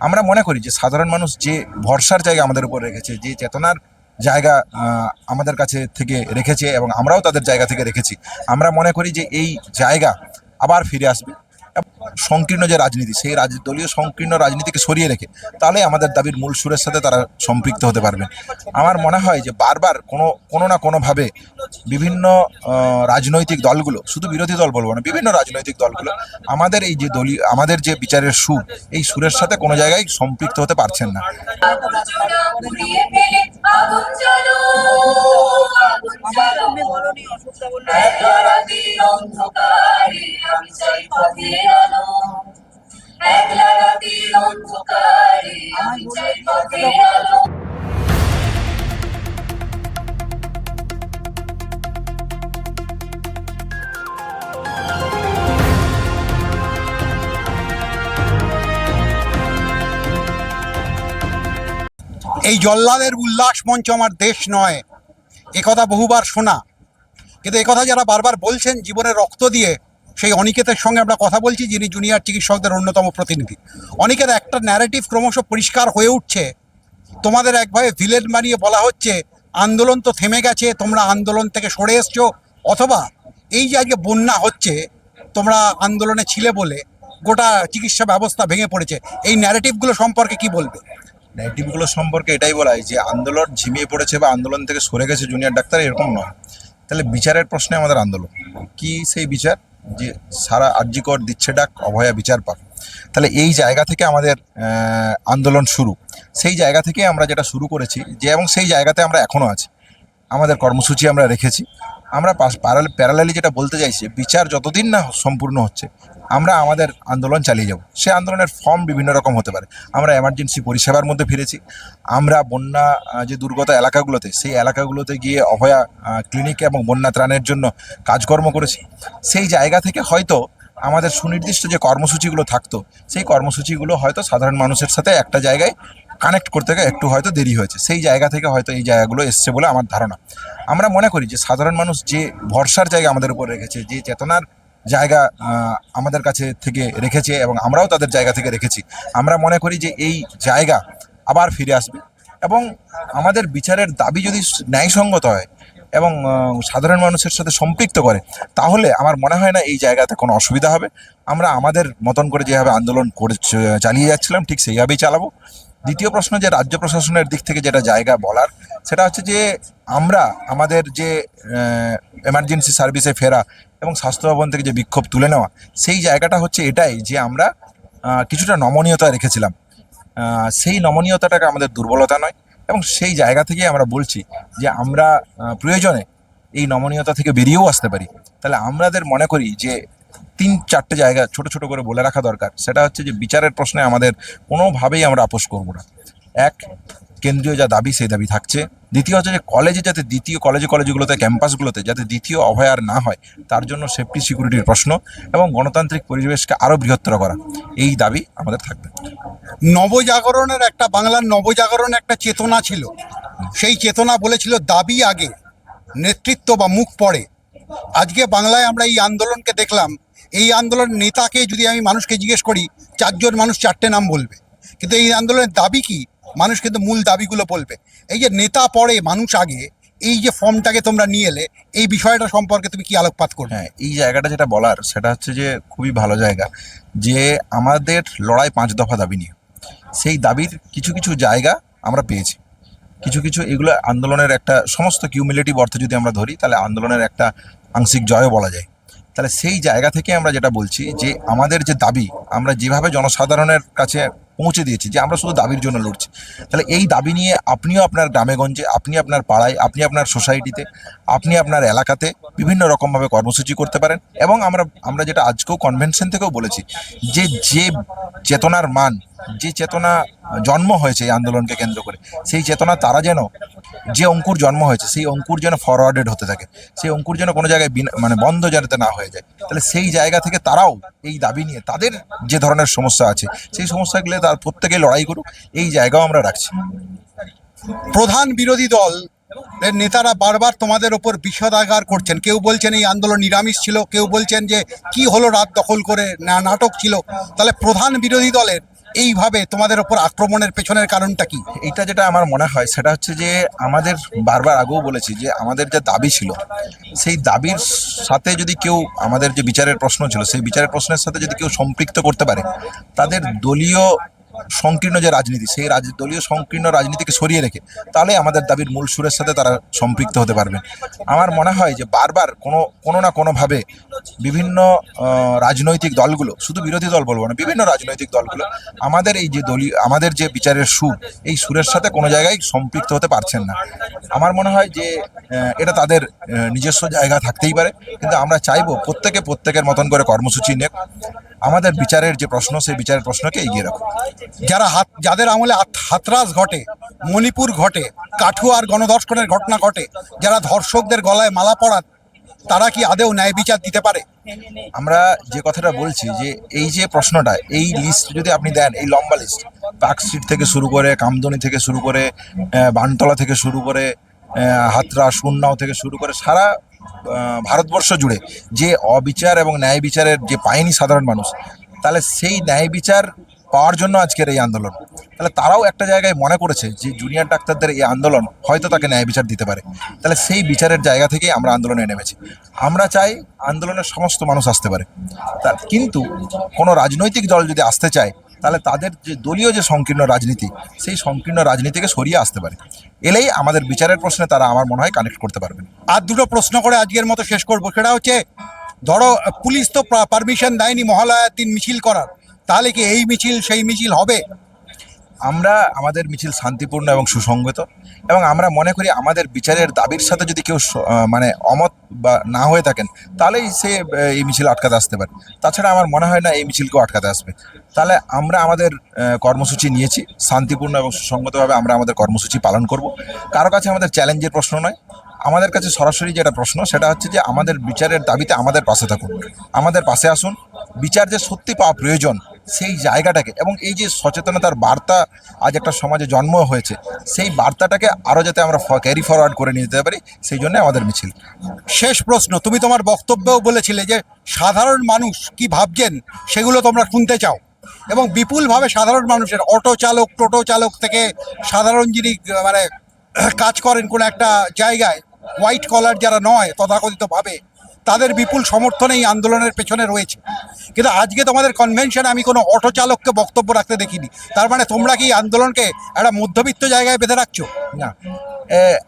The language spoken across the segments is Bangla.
আমরা মনে করি যে সাধারণ মানুষ যে ভরসার জায়গা আমাদের উপর রেখেছে, যে চেতনার জায়গা আমাদের কাছে থেকে রেখেছে এবং আমরাও তাদের জায়গা থেকে রেখেছি, আমরা মনে করি যে এই জায়গা আবার ফিরে আসবে। সংকীর্ণ যে রাজনীতি, সেই রাজ, দলীয় সংকীর্ণ রাজনীতিকে সরিয়ে রেখে তাহলে আমাদের দাবির মূল সুরের সাথে তারা সম্পৃক্ত হতে পারবে। আমার মনে হয় যে বারবার কোনো কোনো না কোনোভাবে বিভিন্ন রাজনৈতিক দলগুলো, শুধু বিরোধী দল বলব না, বিভিন্ন রাজনৈতিক দলগুলো আমাদের এই যে দলীয়, আমাদের যে বিচারের সুর, এই সুরের সাথে কোনো জায়গায় সম্পৃক্ত হতে পারছেন না। এই জল্লাদের উল্লাস মঞ্চ আমার দেশ নয়। একথা বহুবার শোনা। কিন্তু একথা যারা বারবার বলছেন জীবনে রক্ত দিয়ে, সেই অনিকেতের সঙ্গে আমরা কথা বলছি, যিনি জুনিয়র চিকিৎসকদের অন্যতম প্রতিনিধি। অনিকের একটা ন্যারেটিভ ক্রমশ পরিষ্কার হয়ে উঠছে। তোমাদের একভাবে ভিলেন বানিয়ে বলা হচ্ছে, আন্দোলন তো থেমে গেছে, তোমরা আন্দোলন থেকে সরে এসছো। অথবা, এই যে আজকে বন্যা হচ্ছে, তোমরা আন্দোলনে ছিলে বলে গোটা চিকিৎসা ব্যবস্থা ভেঙে পড়েছে। এই ন্যারেটিভগুলো সম্পর্কে কি বলবে? নেগেটিভগুলো সম্পর্কে এটাই বলা হয় যে, আন্দোলন ঝিমিয়ে পড়েছে বা আন্দোলন থেকে সরে গেছে জুনিয়র ডাক্তার, এরকম নয়। তাহলে বিচারের প্রশ্নে আমাদের আন্দোলন। কি সেই বিচার? যে সারা আর্যিকর দিচ্ছে ডাক, অভয়া বিচার পাক। তাহলে এই জায়গা থেকে আমাদের আন্দোলন শুরু। সেই জায়গা থেকে আমরা যেটা শুরু করেছি, যে এবং সেই জায়গাতে আমরা এখনও আছি। আমাদের কর্মসূচি আমরা রেখেছি। আমরা প্যারালালি যেটা বলতে চাইছি, বিচার যতদিন না সম্পূর্ণ হচ্ছে, আমরা আমাদের আন্দোলন চালিয়ে যাব। সে আন্দোলনের ফর্ম বিভিন্ন রকম হতে পারে। আমরা এমার্জেন্সি পরিষেবার মধ্যে ফিরেছি। আমরা বন্যা যে দুর্গত এলাকাগুলোতে, সেই এলাকাগুলোতে গিয়ে অভয়া ক্লিনিক এবং বন্যা ত্রাণের জন্য কাজকর্ম করেছি। সেই জায়গা থেকে হয়তো আমাদের সুনির্দিষ্ট যে কর্মসূচিগুলো থাকতো, সেই কর্মসূচিগুলো হয়তো সাধারণ মানুষের সাথে একটা জায়গায় কানেক্ট করতে গিয়ে একটু হয়তো দেরি হয়েছে। সেই জায়গা থেকে হয়তো এই জায়গাগুলো এসছে বলে আমার ধারণা। আমরা মনে করি যে সাধারণ মানুষ যে ভরসার জায়গা আমাদের উপর রেখেছে, যে চেতনার জায়গা আমাদের কাছে থেকে রেখেছে এবং আমরাও তাদের জায়গা থেকে রেখেছি। আমরা মনে করি যে এই জায়গা আবার ফিরে আসবে এবং আমাদের বিচারের দাবি যদি ন্যায়সঙ্গত হয় এবং সাধারণ মানুষের সাথে সম্পৃক্ত করে, তাহলে আমার মনে হয় না এই জায়গাতে কোনো অসুবিধা হবে। আমরা আমাদের মতন করে যেভাবে আন্দোলন করে চালিয়ে যাচ্ছিলাম, ঠিক সেইভাবেই চালাবো। দ্বিতীয় প্রশ্ন যে রাজ্য প্রশাসনের দিক থেকে যেটা জায়গা বলার, সেটা হচ্ছে যে আমরা আমাদের যে এমার্জেন্সি সার্ভিসে ফেরা এবং স্বাস্থ্য ভবন থেকে যে বিক্ষোভ তুলে নেওয়া, সেই জায়গাটা হচ্ছে এটাই যে আমরা কিছুটা নমনীয়তা রেখেছিলাম। সেই নমনীয়তাটাকে আমাদের দুর্বলতা নয় এবং সেই জায়গা থেকেই আমরা বলছি যে আমরা প্রয়োজনে এই নমনীয়তা থেকে বেরিয়েও আসতে পারি। তাহলে আমাদের মনে করি যে তিন চারটে জায়গা ছোট ছোট করে বলে রাখা দরকার। সেটা হচ্ছে যে বিচারের প্রশ্নে আমাদের কোনোভাবেই আমরা আপোষ করব না। এক, কেন্দ্রীয় যা দাবি সেই দাবি থাকছে। দ্বিতীয় হচ্ছে যে কলেজে যাতে দ্বিতীয় কলেজে কলেজগুলোতে ক্যাম্পাসগুলোতে যাতে দ্বিতীয় অভয়ার না হয়, তার জন্য সেফটি সিকিউরিটির প্রশ্ন এবং গণতান্ত্রিক পরিবেশকে আরও বৃহত্তর করা। এই দাবি আমাদের থাকবে। নবজাগরণের একটা, বাংলার নবজাগরণ একটা চেতনা ছিল। সেই চেতনা বলেছিল, দাবি আগে, নেতৃত্ব বা মুখ পড়ে। আজকে বাংলায় আমরা এই আন্দোলনকে দেখলাম। এই আন্দোলন নেতাকে যদি আমি মানুষকে জিজ্ঞেস করি, চারজন মানুষ চারটে নাম বলবে। কিন্তু এই আন্দোলনের দাবি কি? মানুষ কিন্তু মূল দাবিগুলো বলবে। এই যে নেতা পড়ে মানুষ আগে, এই যে ফর্মটাকে তোমরা নিয়ে এলে, এই বিষয়টা সম্পর্কে তুমি কি আলোকপাত করবে? হ্যাঁ এই জায়গাটা যেটা বলার, সেটা হচ্ছে যে খুবই ভালো জায়গা। যে আমাদের লড়াই পাঁচ দফা দাবি নিয়ে, সেই দাবির কিছু কিছু জায়গা আমরা পেয়েছি। কিছু কিছু এগুলো আন্দোলনের একটা সমস্ত কিউমিলেটিভ অর্থে যদি আমরা ধরি, তাহলে আন্দোলনের একটা আংশিক জয়ও বলা যায়। তাহলে সেই জায়গা থেকে আমরা যেটা বলছি যে আমাদের যে দাবি, আমরা যেভাবে জনসাধারণের কাছে পৌঁছে দিয়েছি যে আমরা শুধু দাবির জন্য লড়ছি, তাহলে এই দাবি নিয়ে আপনিও আপনার গ্রামেগঞ্জে আপনি আপনার পাড়ায়, আপনি আপনার সোসাইটিতে, আপনি আপনার এলাকাতে বিভিন্ন রকমভাবে কর্মসূচি করতে পারেন এবং আমরা আমরা যেটা আজকেও কনভেনশন থেকেও বলেছি যে যে চেতনার মান, যে চেতনা জন্ম হয়েছে এই আন্দোলনকে কেন্দ্র করে, সেই চেতনা তারা যেন যে অঙ্কুর জন্ম হয়েছে, সেই অঙ্কুর যেন ফরওয়ার্ডেড হতে থাকে। সেই অঙ্কুর যেন কোনো জায়গায় মানে বন্ধ যাতে না হয়ে যায়। তাহলে সেই জায়গা থেকে তারাও এই দাবি নিয়ে তাদের যে ধরনের সমস্যা আছে, সেই সমস্যাগুলো তার প্রত্যেকে লড়াই করুক, এই জায়গাও আমরা রাখছি। প্রধান বিরোধী দল এর নেতারা বারবার তোমাদের ওপর বিষদাগার করছেন। কেউ বলছেন এই আন্দোলন নিরামিষ ছিল, কেউ বলছেন যে কি হলো রাত দখল করে, না নাটক ছিল। তাহলে প্রধান বিরোধী দলের এইভাবে তোমাদের ওপর আক্রমণের পেছনের কারণটা কি? এইটা যেটা আমার মনে হয়, সেটা হচ্ছে যে আমাদের বারবার আগেও বলেছি যে আমাদের যে দাবি ছিল, সেই দাবির সাথে যদি কেউ আমাদের যে বিচারের প্রশ্ন ছিল, সেই বিচারের প্রশ্নের সাথে যদি কেউ সম্পৃক্ত করতে পারে, তাদের দলীয় সংকীর্ণ যে রাজনীতি, সেই রাজ, দলীয় সংকীর্ণ রাজনীতিকে সরিয়ে রেখে তাহলে আমাদের দাবির মূল সুরের সাথে তারা সম্পৃক্ত হতে পারবে। আমার মনে হয় যে বারবার কোনো কোনো না কোনোভাবে বিভিন্ন রাজনৈতিক দলগুলো, শুধু বিরোধী দল বলব না, বিভিন্ন রাজনৈতিক দলগুলো আমাদের এই যে দলীয়, আমাদের যে বিচারের সুর, এই সুরের সাথে কোনো জায়গায় সম্পৃক্ত হতে পারছেন না। আমার মনে হয় যে এটা তাদের নিজস্ব জায়গা থাকতেই পারে। কিন্তু আমরা চাইব প্রত্যেকে প্রত্যেকের মতন করে কর্মসূচি নেক। আমাদের বিচারের যে প্রশ্ন, সেই বিচারের প্রশ্নকে এগিয়ে রাখুক যারা হাত, যাদের আমলে হাত- হাতরাস ঘটে, মণিপুর ঘটে, কাঠুয়ার গণধর্ষণের ঘটনা ঘটে, যারা ধর্ষকদের গলায় মালা পড়ান তারা কি আদেও ন্যায় বিচার দিতে পারে? আমরা যে কথাটা বলছি যে এই যে প্রশ্নটা, এই লিস্ট যদি আপনি দেন, এই লম্বা লিস্ট পার্ক স্ট্রিট থেকে শুরু করে, কামদনি থেকে শুরু করে বানতলা থেকে শুরু করে হাতরা সুন্নাও থেকে শুরু করে, সারা ভারতবর্ষ জুড়ে যে অবিচার এবং ন্যায় বিচারের যে পায়নি সাধারণ মানুষ, তাহলে সেই ন্যায় বিচার পাওয়ার জন্য আজকের এই আন্দোলন। তাহলে তারাও একটা জায়গায় মনে করেছে যে জুনিয়র ডাক্তারদের এই আন্দোলন হয়তো তাকে ন্যায় বিচার দিতে পারে। তাহলে সেই বিচারের জায়গা থেকেই আমরা আন্দোলনে নেমেছি। আমরা চাই আন্দোলনের সমস্ত মানুষ আসতে পারে। তা কিন্তু কোনো রাজনৈতিক দল যদি আসতে চায় তাহলে তাদের যে দলীয় যে সংকীর্ণ রাজনীতি, সেই সংকীর্ণ রাজনীতিকে সরিয়ে আসতে পারে। এলেই আমাদের বিচারের প্রশ্নে তারা আমার মনে হয় কানেক্ট করতে পারবেন। আর দুটো প্রশ্ন করে আজকের মতো শেষ করব। সেটা হচ্ছে, ধরো, পুলিশ তো পারমিশন দেয়নি মহালয়ার দিন মিছিল করার। তাহলে কি এই মিছিল, সেই মিছিল হবে? আমরা আমাদের মিছিল শান্তিপূর্ণ এবং সুসংগত এবং আমরা মনে করি আমাদের বিচারের দাবির সাথে যদি কেউ মানে অমত বা না হয়ে থাকেন, তাহলেই সে এই মিছিল আটকাতে আসতে পারে। তাছাড়া আমার মনে হয় না এই মিছিলকেও আটকাতে আসবে। তাহলে আমরা আমাদের কর্মসূচি নিয়েছি, শান্তিপূর্ণ এবং সুসংগতভাবে আমরা আমাদের কর্মসূচি পালন করব। কারও কাছে আমাদের চ্যালেঞ্জের প্রশ্ন নয়। আমাদের কাছে সরাসরি যেটা প্রশ্ন, সেটা হচ্ছে যে আমাদের বিচারের দাবিতে আমাদের পাশে থাকুন। আমাদের পাশে আসুন। বিচার যে সত্যি পাওয়া প্রয়োজন সেই জায়গাটাকে এবং এই যে সচেতনতার বার্তা আজ একটা সমাজে জন্ম হয়েছে, সেই বার্তাটাকে আরও যাতে আমরা ক্যারি ফরওয়ার্ড করে নিয়ে যেতে পারি, সেই জন্য আমাদের মিছিল। শেষ প্রশ্ন, তুমি তোমার বক্তব্যেও বলেছিলে যে সাধারণ মানুষ কি ভাবছেন সেগুলো তোমরা শুনতে চাও এবং বিপুলভাবে সাধারণ মানুষের, অটো চালক, টোটো চালক থেকে সাধারণ যিনি মানে কাজ করেন কোনো একটা জায়গায় হোয়াইট কলার যারা নয় তথাকথিতভাবে তাদের বিপুল সমর্থন এই আন্দোলনের পেছনে রয়েছে। কিন্তু আজকে তোমাদের কনভেনশনে আমি কোনো অটো চালককে বক্তব্য রাখতে দেখিনি। তার মানে তোমরা কি আন্দোলনকে একটা মধ্যবিত্ত জায়গায় বেঁধে রাখছো? না।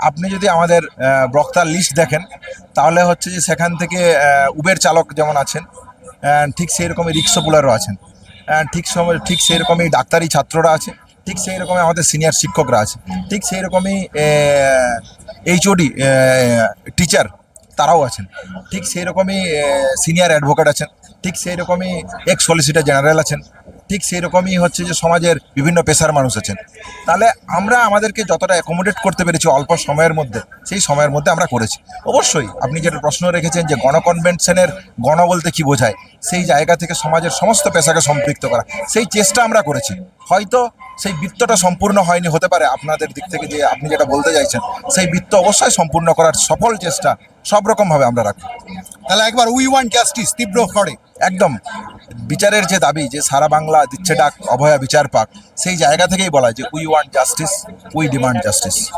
আপনি যদি আমাদের বক্তার লিস্ট দেখেন, তাহলে হচ্ছে যে সেখান থেকে উবের চালক যেমন আছেন ঠিক সেই রকমই রিক্সা পুলারও আছেন ঠিক সময় ঠিক সেই রকমই ডাক্তারি ছাত্ররা আছে ঠিক সেই রকমই আমাদের সিনিয়র শিক্ষকরা আছে ঠিক সেই রকমই এইচওডি টিচার তারাও আছেন। ঠিক সেই রকমই সিনিয়র অ্যাডভোকেট আছেন। ঠিক সেই রকমই এক্স সলিসিটার জেনারেল আছেন। ঠিক সেই রকমই হচ্ছে যে সমাজের বিভিন্ন পেশার মানুষ আছেন। তাহলে আমরা আমাদেরকে যতটা অ্যাকোমোডেট করতে পেরেছি অল্প সময়ের মধ্যে, সেই সময়ের মধ্যে আমরা করেছি। অবশ্যই আপনি যেটা প্রশ্ন রেখেছেন যে গণকনভেনশনের গণ বলতে কি বোঝায়, সেই জায়গা থেকে সমাজের সমস্ত পেশাকে সম্পৃক্ত করা, সেই চেষ্টা আমরা করেছি। হয়তো সেই বৃত্তটা সম্পূর্ণ হয়নি, হতে পারে আপনাদের দিক থেকে যে আপনি যেটা বলতে চাইছেন, সেই বৃত্ত অবশ্যই সম্পূর্ণ করার সফল চেষ্টা সব রকমভাবে আমরা রাখি তাহলে একবার উই ওয়ান জাস্টিস তীব্র করে, একদম। বিচারের যে দাবি যে সারা বাংলা দিচ্ছে ডাক, অভয়া বিচার পাক, সেই জায়গা থেকেই বলা যে we want justice we demand justice